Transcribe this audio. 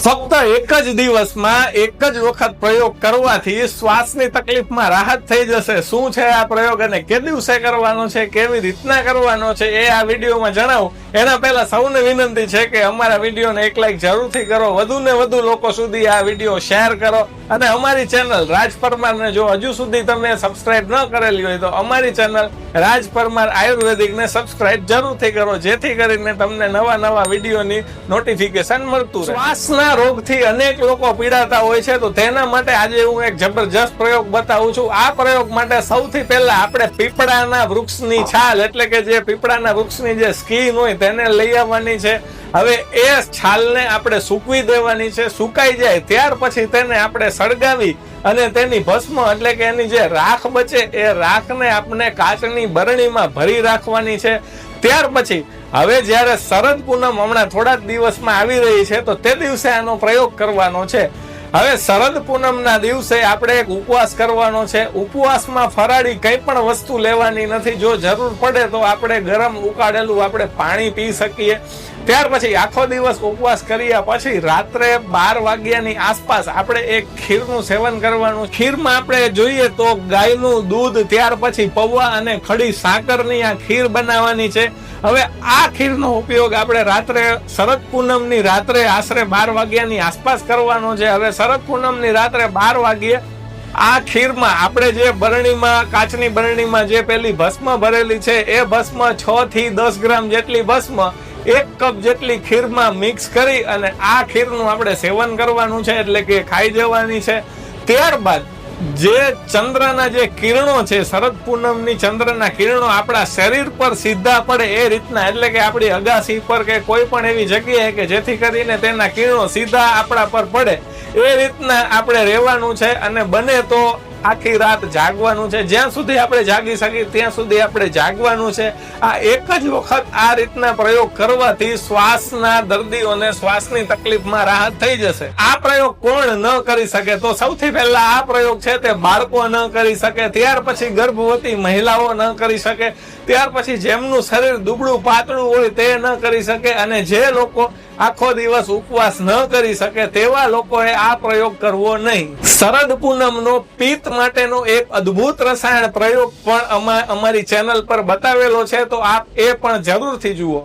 ફક્ત એક જ દિવસમાં એક જ વખત પ્રયોગ કરવાથી શ્વાસની તકલીફમાં રાહત થઈ જશે. શું છે આ પ્રયોગ અને કે દિવસે કરવાનો છે, કેવી રીતના કરવાનો છે, એ આ વિડીયોમાં જણાવું. એના પહેલા સૌને વિનંતી છે કે અમારા વિડીયોને એક લાઈક જરૂરથી કરો. વધુ ને વધુ લોકો સુધી આ વીડિયો શેર કરો. અને અમારી ચેનલ રાજ પરમારને જો હજુ સુધી તમે સબસ્ક્રાઇબ ન કરેલી હોય તો અમારી ચેનલ રાજ પરમાર આયુર્વેદિકને સબસ્ક્રાઇબ જરૂરથી કરો. જેથી કરીને તમને નવા નવા વિડીયોની નોટિફિકેશન મળતું રહે. શ્વાસના રોગથી અનેક લોકો પીડાતા હોય છે તો તેના માટે આજે હું એક જબરજસ્ત પ્રયોગ બતાવું છું. આ પ્રયોગ માટે સૌથી પહેલા આપણે પીપળાના વૃક્ષની છાલ, એટલે કે જે પીપળાના વૃક્ષની જે સ્કીન હોય તેને લઈ આવવાની છે. હવે એ છાલને આપણે સૂકવી દેવાની છે. સુકાઈ જાય ત્યાર પછી તેને આપણે સળગાવી અને તેની ભસ્મ એટલે કે એની જે રાખ બચે એ રાખને આપણે કાચની બરણીમાં ભરી રાખવાની છે. ત્યાર પછી હવે જ્યારે શરદ પૂનમ હમણાં થોડા જ દિવસમાં આવી રહી છે તો તે દિવસે આનો પ્રયોગ કરવાનો છે. હવે શરદ પૂનમના દિવસે આપણે એક ઉપવાસ કરવાનો છે. ઉપવાસમાં ફરાળી કંઈ પણ વસ્તુ લેવાની નથી. જો જરૂર પડે તો આપણે ગરમ ઉકાળેલું આપણે પાણી પી શકીએ. ત્યાર પછી આખો દિવસ ઉપવાસ કર્યા પછી રાત્રે બાર વાગ્યાની આસપાસ આપણે એક ખીરનું સેવન કરવાનું. ખીરમાં આપણે જોઈએ તો ગાયનું દૂધ, ત્યાર પછી પૌવા અને ખડી સાકરની આ ખીર બનાવવાની છે. હવે આ ખીરનો ઉપયોગ આપણે રાત્રે, શરદ પૂનમની રાત્રે આશરે બાર વાગ્યાની આસપાસ કરવાનો છે. હવે શરદ પૂનમની રાત્રે બાર વાગ્યે આ ખીરમાં આપણે જે બરણીમાં, કાચની બરણીમાં જે પેલી ભસ્મ ભરેલી છે, એ ભસ્મ છ થી દસ ગ્રામ જેટલી ભસ્મ એક કપ જેટલી ખીરમાં મિક્સ કરી અને આ ખીરનું આપણે સેવન કરવાનું છે, એટલે કે ખાઈ જવાની છે. ત્યારબાદ જે ચંદ્રના જે કિરણો છે, શરદ પૂનમની ચંદ્રના કિરણો આપણા શરીર પર સીધા પડે એ રીતના, એટલે કે આપણી અગાસી પર કે કોઈ પણ એવી જગ્યાએ કે જેથી કરીને તેના કિરણો સીધા આપણા પર પડે, એ રીતના આપણે રહેવાનું છે. અને બને તો આખી રાત જાગવાનું છે. જ્યાં સુધી આપણે જાગી શકીએ, ત્યાં સુધી આપણે જાગવાનું છે. આ એક જ વખત આ રીતના પ્રયોગ કરવાથી શ્વાસના દર્દીઓને શ્વાસની તકલીફમાં રાહત થઈ જશે. આ પ્રયોગ કોણ ન કરી શકે? તો સૌથી પહેલા આ પ્રયોગ છે તે બાળકો ન કરી શકે, ત્યાર પછી ગર્ભવતી મહિલાઓ ન કરી શકે, ત્યાર પછી જેમનું શરીર દુબળું પાતળું હોય તે ન કરી શકે, અને જે લોકો આખો દિવસ ઉપવાસ ન કરી શકે તેવા લોકોએ આ પ્રયોગ કરવો નહીં. શરદ પૂનમનો પિત્ત માટેનો એક અદ્ભુત રસાયણ પ્રયોગ પણ અમા- અમારી ચેનલ પર બતાવેલો છે, તો આપ એ પણ જરૂરથી જુઓ.